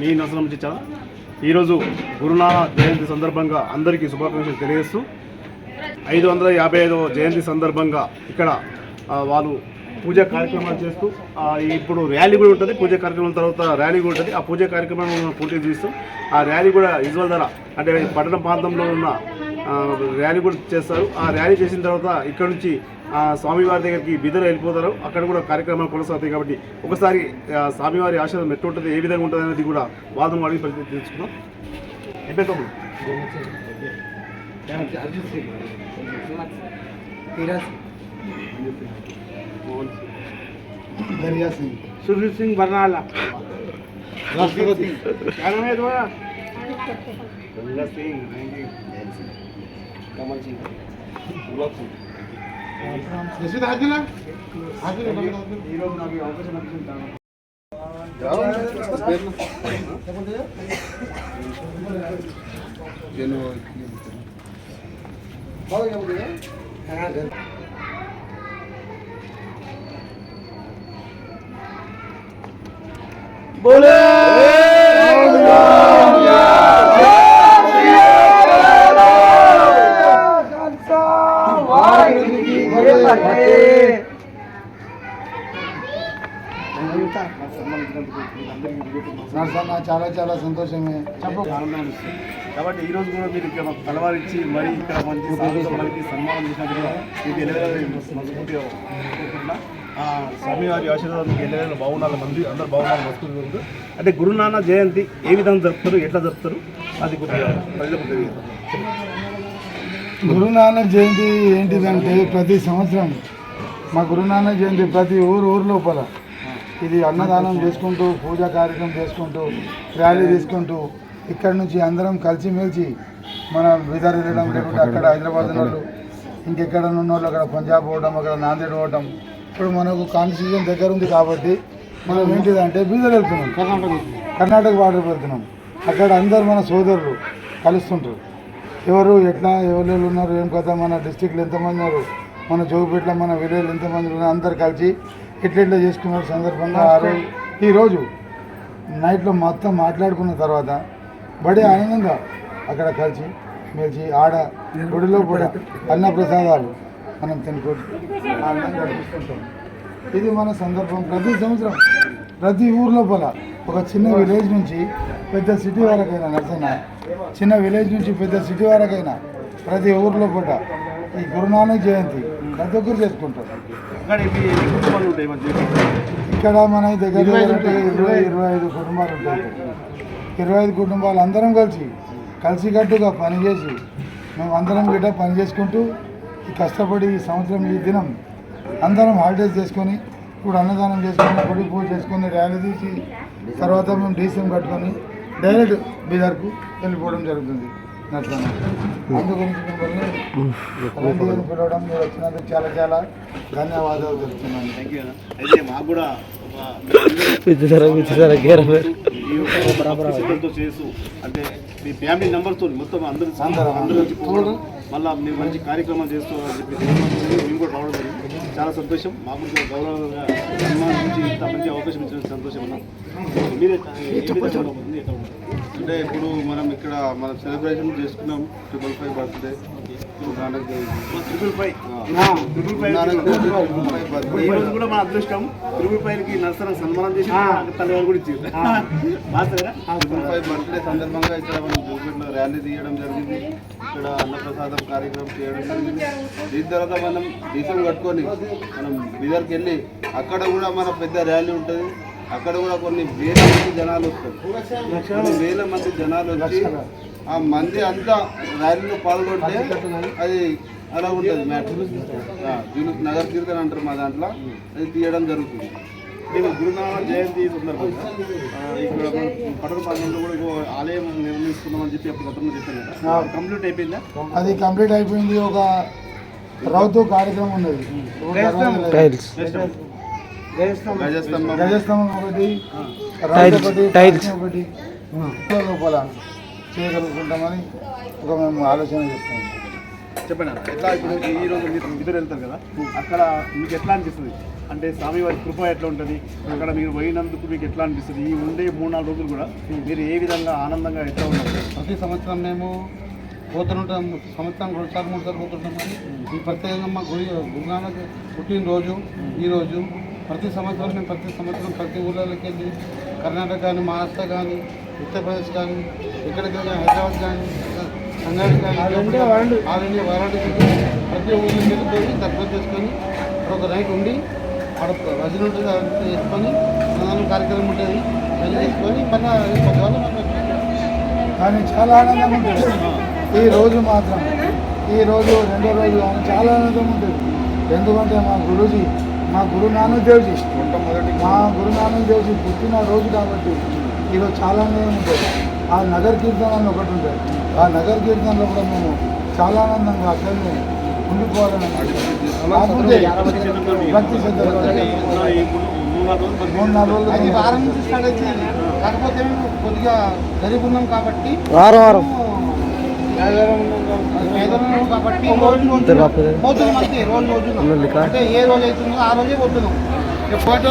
మీ నరసరం ఇచ్చాను ఈరోజు గురునానక్ జయంతి సందర్భంగా అందరికీ శుభాకాంక్షలు తెలియజేస్తూ ఐదు వందల యాభై ఐదవ జయంతి సందర్భంగా ఇక్కడ వాళ్ళు పూజా కార్యక్రమాలు చేస్తూ ఇప్పుడు ర్యాలీ కూడా ఉంటుంది. పూజా కార్యక్రమం తర్వాత ర్యాలీ కూడా ఉంటుంది. ఆ పూజా కార్యక్రమాన్ని పూర్తి చేస్తూ ఆ ర్యాలీ కూడా ఇజ్వల్ ధర అంటే పట్టణ ప్రాంతంలో ఉన్న ర్యాలీ కూడా చేస్తారు ఆ ర్యాలీ చేసిన తర్వాత ఇక్కడ నుంచి ఆ, స్వామివారి దగ్గరికి బిదర్ వెళ్ళిపోతారు అక్కడ కూడా కార్యక్రమాలు కొనసాగుతాయి కాబట్టి ఒకసారి ఆ, స్వామివారి ఆశీర్వాదం ఎట్లా ఉంటుంది ఏ విధంగా ఉంటుంది అనేది కూడా వాదం అడిగి పరిస్థితి తెలుసుకుందాం ఎప్పుడు తమ్ముడు दरिया सिंह सुरजीत सिंह बरनाला राष्ट्रपति क्या नाम है तुम्हारा गंगा सिंह कमल सिंह गुलाब सिंह जैसे हाजिर है हाजिर है ఈరోజు నాకు ఈ అవకాశం లభించింది నరసన్న కూడా మీరు ఇక్కడ మాకు తలవారిచ్చి మరి ఇక్కడ మంచి మనకి సన్మానం చేసినట్టు మీకు ఎల్లవేళ మనస్ఫూర్తిగా కోరుకుంటున్నా. స్వామివారి ఆశీర్వాదం మీకు ఎల్లవేళ మంది అందరూ బాగుండాలి మనస్ఫూర్తి అంటే గురునానక్ జయంతి ఏ విధంగా జరుపుతారు ఎట్లా జరుపుతారు అది కొద్దిగా ప్రజలకు గురునానక్ జయంతి ఏంటిదంటే ప్రతి సంవత్సరం మా గురునానక్ జయంతి ప్రతి ఊరు ఊరు లోపల. ఇది అన్నదానం చేసుకుంటూ పూజా కార్యక్రమం చేసుకుంటూ ర్యాలీ తీసుకుంటూ ఇక్కడ నుంచి అందరం కలిసిమెలిసి మన బీదర్ వెళ్ళడం లేకుంటే అక్కడ హైదరాబాద్ వాళ్ళు ఇంకెక్కడ ఉన్న వాళ్ళు అక్కడ పంజాబ్ పోవడం అక్కడ నాందేడ్ పోవడం ఇప్పుడు మనకు కాన్స్టిట్యూషన్ దగ్గర ఉంది కాబట్టి మనం ఏంటిదంటే బీదర్ వెళ్తున్నాం. కర్ణాటక కర్ణాటక బార్డర్ వెళ్తున్నాం అక్కడ అందరు మన సోదరులు కలుస్తుంటారు. ఎవరు ఎట్లా ఎవరు ఉన్నారు ఏం కథ మన డిస్టిక్లో ఎంతమంది ఉన్నారు మన జోగుపేటలో మన విలేజ్లో ఎంతమంది ఉన్నారు అందరు కలిసి ఎట్లా ఎట్లా చేసుకున్న సందర్భంగా ఆ రోజు. ఈరోజు నైట్లో మొత్తం మాట్లాడుకున్న తర్వాత బడి ఆనందంగా అక్కడ కలిసి మెలిసి ఆడ గుడిలో కూడా అన్న ప్రసాదాలు మనం గడిపిస్తుంటాం ఇది మన సందర్భం. ప్రతి సంవత్సరం ప్రతి ఊరు లోపల ఒక చిన్న విలేజ్ నుంచి పెద్ద సిటీ వరకైనా నరసన్న చిన్న విలేజ్ నుంచి పెద్ద సిటీ వరకైనా ప్రతి ఊరు లోపల ఈ గురునానక్ జయంతి ప్రతి ఒక్కరు చేసుకుంటారు? ఇక్కడ మన దగ్గర ఇరవై ఇరవై ఐదు కుటుంబాలు ఉంటాయి. ఇరవై ఐదు కుటుంబాలు అందరం కలిసి కలిసికట్టుగా పనిచేసి మేము అందరం గిట్ట పని చేసుకుంటూ ఈ కష్టపడి ఈ సంవత్సరం ఈ దినం అందరం హాలిడేస్ చేసుకొని ఇప్పుడు అన్నదానం చేసుకొని గుడి పూజ చేసుకొని ర్యాలీ తీసి తర్వాత మేము డీసీఎం కట్టుకొని డైరెక్ట్ బీదర్కు వెళ్ళిపోవడం జరుగుతుంది. నట్లనే అందు గురించి మిమ్మల్ని పిలవడం మీరు వచ్చినందుకు చాలా చాలా ధన్యవాదాలు తెలుపుతున్నాను. అయితే మాకు కూడా చేసు అంటే మీ ఫ్యామిలీ మెంబర్తో మొత్తం అందరూ అందరం, వచ్చి మళ్ళీ మీరు మంచి కార్యక్రమాలు చేస్తూ అని చెప్పి మేము కూడా రావడం జరిగింది. చాలా సంతోషం. మాకు గౌరవంగా నుంచి ఇంత మంచి అవకాశం ఇచ్చిన సంతోషం అన్న. మీరే? అంటే ఇప్పుడు మనం ఇక్కడ మనం సెలబ్రేషన్ చేసుకున్నాం. Triple five birthday. Triple five triple five ఈ రోజు కూడా అదృష్టం. నర్సరం సన్మానం చేసి కూడా ఇచ్చింది మాస్టరా ట్రిపుల్ ఫైవ్ బర్త్డే సందర్భంగా ఇక్కడ మనం ర్యాలీ తీయడం జరిగింది. ఇక్కడ అన్నప్రసాదం కార్యక్రమం చేయడం జరిగింది. దీని తర్వాత మనం దీసం కట్టుకొని మనం బీదర్కి వెళ్ళి అక్కడ కూడా మన పెద్ద ర్యాలీ ఉంటుంది. అక్కడ కూడా కొన్ని వేల మంది జనాలు వస్తారు. వేల మంది జనాలు వచ్చి ఆ మంది అంతా ర్యాలీలో పాల్గొంటే అది అలా ఉంటుంది మ్యాటర్. నగర కీర్తన అంటారు మా దాంట్లో. అది తీయడం జరుగుతుంది. నేను గురునానక్ జయంతి సందర్భంగా ఇక్కడ మన పట్టణ ప్రాంతంలో కూడా ఆలయం నిర్మిస్తున్నామని చెప్పి అప్పుడు గతంలో చెప్పాను కదా. కంప్లీట్ అయిపోయిందా? అది కంప్లీట్ అయిపోయింది. ఒక రౌతు కార్యక్రమం ఉన్నది. గజస్తంభం. ఒకటి రౌతు ఒకటి లోపల చేయగలుగుకుంటామని ఒక మేము ఆలోచన చేస్తాం చెప్పండి అన్న. ఎట్లా ఇప్పుడు ఈ రోజు మీరు ఇద్దరు వెళ్తారు కదా అక్కడ మీకు ఎట్లా అనిపిస్తుంది? అంటే స్వామివారి కృప ఎట్లా ఉంటుంది? అక్కడ మీరు పోయినందుకు మీకు ఎట్లా అనిపిస్తుంది? ఈ ఉండే మూడు నాలుగు రోజులు కూడా మీరు ఏ విధంగా ఆనందంగా ఎట్లా ఉన్నారు? ప్రతి సంవత్సరం మేము పోతుంటాం సంవత్సరం రెండు సార్లు మూడు సార్లు పోతుంటాం కానీ ఈ ప్రత్యేకంగా మా గురి గురునానక్ పుట్టినరోజు ఈరోజు ప్రతి సంవత్సరం మేము ప్రతి సంవత్సరం ప్రతి ఊళ్ళలోకి వెళ్ళి కర్ణాటక కానీ మహారాష్ట్ర కానీ ఉత్తరప్రదేశ్ కానీ ఎక్కడికి హైదరాబాద్ కానీ ఆల్ ఇండియా వారాణసి ప్రతి ఊళ్ళోకి వెళ్ళిపోయి దర్శనం చేసుకొని ఒక నైట్ ఉండి అక్కడ భజన ఉంటుంది అదంతా చేసుకొని అన్నదానం కార్యక్రమం ఉంటుంది వెళ్ళి చేసుకొని మళ్ళీ పొద్దుగాల మళ్ళీ కానీ చాలా ఆనందం ఉంటుంది. ఈ రోజు మాత్రం ఈ రోజు రెండో రోజు కానీ చాలా ఆనందం ఉంటుంది. ఎందుకంటే మా గురుజీ మా గురు నానక్ దేవ్జీ మా గురు నానక్ దేవ్జీ పుట్టిన రోజు కాబట్టి ఈరోజు చాలా ఆనందం ఉంటుంది. ఆ నగర్ కీర్తన ఒకటి ఉంటుంది. ఆ నగర్ కీర్తనలో కూడా మేము చాలా ఆనందంగా అక్కడనే ఉండిపోవాలని కాకపోతే భక్తి శ్రద్ధలతో మూడు నాలుగు రోజులు అది వారం నుంచి స్టార్ట్ అవుతుంది. కాకపోతే మేము కొద్దిగా గరీబ్ ఉన్నాం కాబట్టి వారం వారం. కాబట్టి పోతున్నాం అంతే రోజు రోజు అంటే ఏ రోజు అవుతుందో ఆ రోజే పోతున్నాం.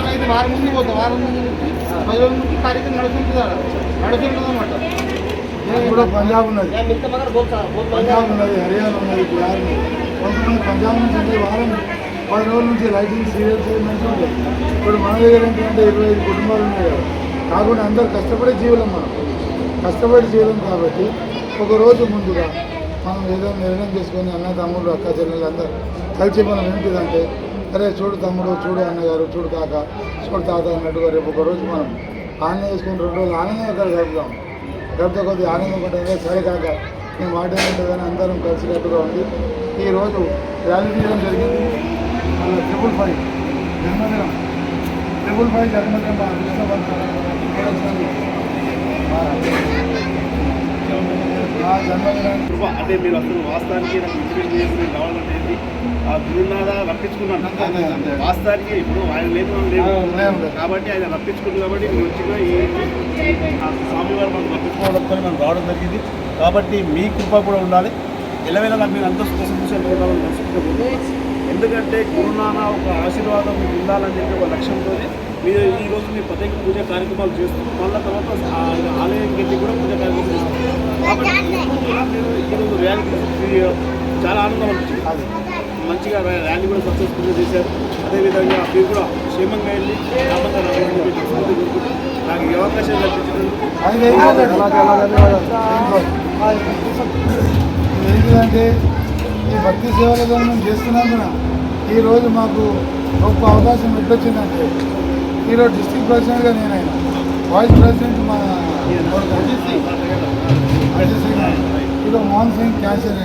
అయితే వారం ముందు పోతాం. వారం ముందు నుంచి పది రోజుల నుంచి కార్యక్రమం నడుస్తుంటుంది ఆడ. నడుస్తుంటుంది అనమాట ఇప్పుడు పంజాబ్ ఉన్నది. పంజాబ్ ఉన్నది హర్యానా ఉన్నది బీహార్ ఉన్నది. కొంతమంది పంజాబ్ నుంచి అంటే వారం పది రోజుల నుంచి లైటింగ్ సీరియల్స్ మంచిగా ఉంటాయి ఇప్పుడు మన దగ్గర ఏంటంటే ఇరవై ఐదు కుటుంబాలు ఉన్నాయి కదా. కాకుండా అందరు కష్టపడే జీవులం మనం. కష్టపడే జీవులం కాబట్టి ఒక రోజు ముందుగా మనం ఏదో నిర్ణయం చేసుకొని అన్న తమ్ముడు అక్క చెల్లెలు అందరూ కలిసి మనం ఏంటిదంటే అరే చూడు తమ్ముడు చూడు అన్నగారు చూడు కాక చూడు తాత అన్నట్టుగా రేపు ఒక రోజు మనం ఆనందం చేసుకుని రెండు రోజులు ఆనందంగా అక్కడ గడుపుదాం గడిపే కొద్దిగా ఆనందం ఉంటుంది సరే కాక నేను మాట ఏముంటుందని అందరం కలిసికట్టుగా ఉంది ఈరోజు ర్యాలీ తీయడం జరిగింది మళ్ళీ ట్రిపుల్ ఫైవ్ జన్మదినం ట్రిపుల్ ఫైవ్ జన్మదినం మా అదృష్టవంతులు. మా జన్మదినం కృప అంటే మీరు అసలు వాస్తవానికి నాకు ఇంటర్వ్యూ చేసి ఏంటి? ఆ గురునాథ రప్పించుకున్నాను. వాస్తవానికి ఇప్పుడు ఆయన లేదు. లేము. కాబట్టి ఆయన రప్పించుకున్నారు కాబట్టి మీరు వచ్చిన ఈ స్వామివారు మనం రప్పించుకోవడంతో మనం రావడం జరిగింది కాబట్టి మీ కృప కూడా ఉండాలి ఎలవేళ మీరు అంత సుఖ సంతోషాలు ఉండాలని మనసుకుంటున్నాను ఎందుకంటే గురునాన ఒక ఆశీర్వాదం మీకు ఉండాలని చెప్పి ఒక లక్ష్యంతో మీరు ఈ రోజు మీ ప్రత్యేక పూజ కార్యక్రమాలు చేస్తూ మళ్ళీ తర్వాత ఆలయం వెళ్ళి కూడా పూజ కార్యక్రమం చేస్తారు ఈరోజు ర్యాలీ చాలా ఆనందం అనిపించింది. మంచిగా ర్యా- ర్యాలీ కూడా సక్సెస్ఫుల్గా చేశారు. అదేవిధంగా మీరు కూడా క్షేమంగా వెళ్ళి నాకు ఈ అవకాశం ఏంటిదంటే ఈ భక్తి సేవలలో మేము చేస్తున్నందున ఈరోజు మాకు గొప్ప అవకాశం ఎట్లొచ్చిందంటే ఈరోజు డిస్ట్రిక్ట్ ప్రెసిడెంట్గా నేనైనా వైస్ ప్రెసిడెంట్ మా అజిత్ సింగ్ అజిత్ సింగ్ ఇదో మోహన్ సింగ్ క్యాన్సర్.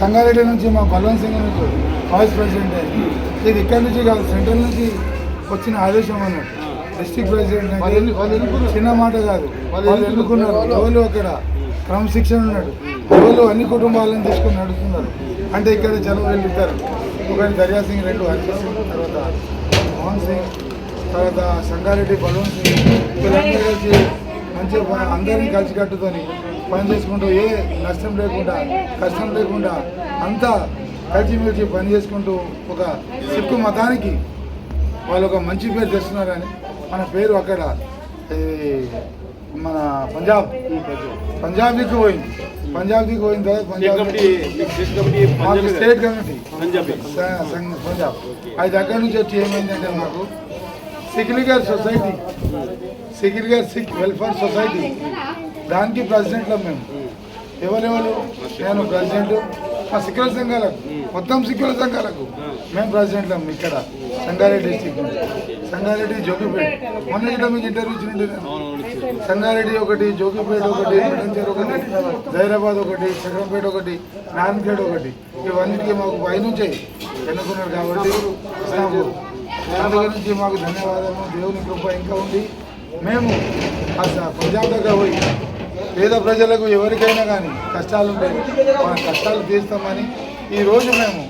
సంగారెడ్డి నుంచి మా బల్వంత్ సింగ్ వైస్ ప్రెసిడెంట్ ఇది ఇక్కడి నుంచి కాదు సెంట్రల్ నుంచి వచ్చిన ఆదేశం అన్నట్టు. District president. చిన్న మాట కాదు. వాళ్ళు ఎన్నుకున్నారు? ఎవరు అక్కడ? క్రమశిక్షణ ఉన్నాడు ఎవరు అన్ని కుటుంబాలను తీసుకొని నడుస్తున్నారు అంటే ఇక్కడ జనం వెళ్తారు ఒకటి దర్యా సింగ్ రెండు తర్వాత మోహన్ సింగ్ తర్వాత సంగారెడ్డి బలవంత్ సింగ్. వీళ్ళందరూ కలిసి మంచిగా అందరినీ కలిసి కట్టుకొని పని చేసుకుంటూ ఏ నష్టం లేకుండా కష్టం లేకుండా అంతా కలిసిమెలిసి పని చేసుకుంటూ ఒక సిక్కు మతానికి వాళ్ళు ఒక మంచి పేరు తెస్తున్నారని మన పేరు అక్కడ మన పంజాబ్ పంజాబ్కి పోయింది. పంజాబ్కి పోయిన తర్వాత పంజాబ్ మీకు స్టేట్ కమిటీ. పంజాబ్. అది దగ్గర నుంచి వచ్చి ఏమైందంటే మాకు Sikligar society Sikligar Sikh welfare society. దానికి ప్రెసిడెంట్లో మేము. ఎవరెవరు? నేను ప్రెసిడెంట్. మా సిక్కుల సంఘాలకు మొత్తం సిక్కుల సంఘాలకు మేము ప్రెసిడెంట్లం ఇక్కడ సంగారెడ్డి డిస్టిక్ సంగారెడ్డి జోగిపేట. మొన్న ఇక్కడ మీకు ఇంటర్వ్యూ ఇచ్చినట్టు సంగారెడ్డి ఒకటి జోగిపేట ఒకటి ఒకటి హైదరాబాద్ ఒకటి చక్రంపేట ఒకటి నారాయణఖేడ్ ఒకటి. ఇవన్నిటికీ మాకు పైనుంచే ఎన్నుకున్నారు కాబట్టి దాని నుంచి మాకు ధన్యవాదాలు దేవుని కృప ఇంకా ఉంది. మేము అసలు స- పంజాబ్ దగ్గర పోయి పేద ప్రజలకు ఎవరికైనా కానీ కష్టాలు ఉంటాయి. మన కష్టాలు తీస్తామని ఈ రోజు మేము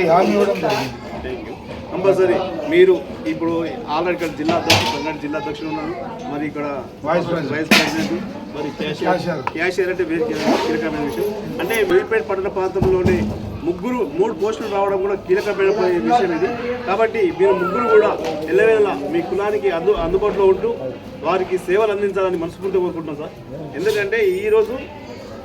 ఈ హామీ ఇవ్వడం జరిగింది. కంపల్సరీ మీరు ఇప్పుడు ఆల్రెడీ ఇక్కడ జిల్లా అధ్యక్షుడు సంగారెడ్డి జిల్లా అధ్యక్షుడు ఉన్నారు. మరి ఇక్కడ వైస్ ప్రెసిడెంట్. వైస్ ప్రెసిడెంట్ మరి క్యాషియర్. క్యాషియర్. అంటే వేరే కీలకమైన విషయం. అంటే వేపేట పట్టణ ప్రాంతంలోని ముగ్గురు మూడు పోస్టులు రావడం కూడా కీలకమైన విషయం ఇది. కాబట్టి మీరు ముగ్గురు కూడా ఎల్లవేళ మీ కులానికి అందు అందుబాటులో ఉంటూ వారికి సేవలు అందించాలని మనస్ఫూర్తిగా కోరుకుంటున్నాం సార్. ఎందుకంటే ఈరోజు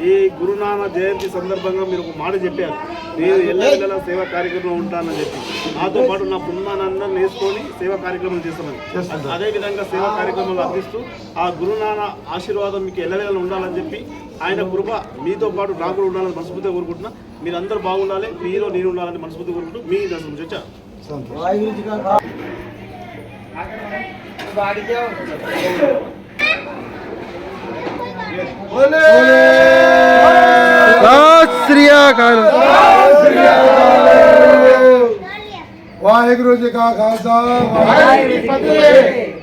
ఈ గురునాన జయంతి సందర్భంగా మీరు ఒక మాట చెప్పారు. నేను ఎల్లవేళ సేవా కార్యక్రమంలో ఉంటానని చెప్పి. నాతో పాటు నా బృందానందరిని వేసుకొని సేవా కార్యక్రమాలు చేస్తామని. అదే విధంగా సేవా కార్యక్రమాలు అందిస్తూ ఆ గురునాన ఆశీర్వాదం మీకు ఎల్లవేళ ఉండాలని చెప్పి ఆయన కృప మీతో పాటు నాకు కూడా ఉండాలని మనస్ఫూర్తిగా కోరుకుంటున్నా మీరు అందరూ బాగుండాలి మీలో నేను ఉండాలని మనస్ఫూర్తిగా కోరుకుంటూ మీ దర్శనం చర్చ ਵਾਹਿਗੁਰੂ ਜੀ ਕਾ ਖਾਲਸਾ ਵਾਹਿਗੁਰੂ ਜੀ ਕੀ ਫਤਿਹ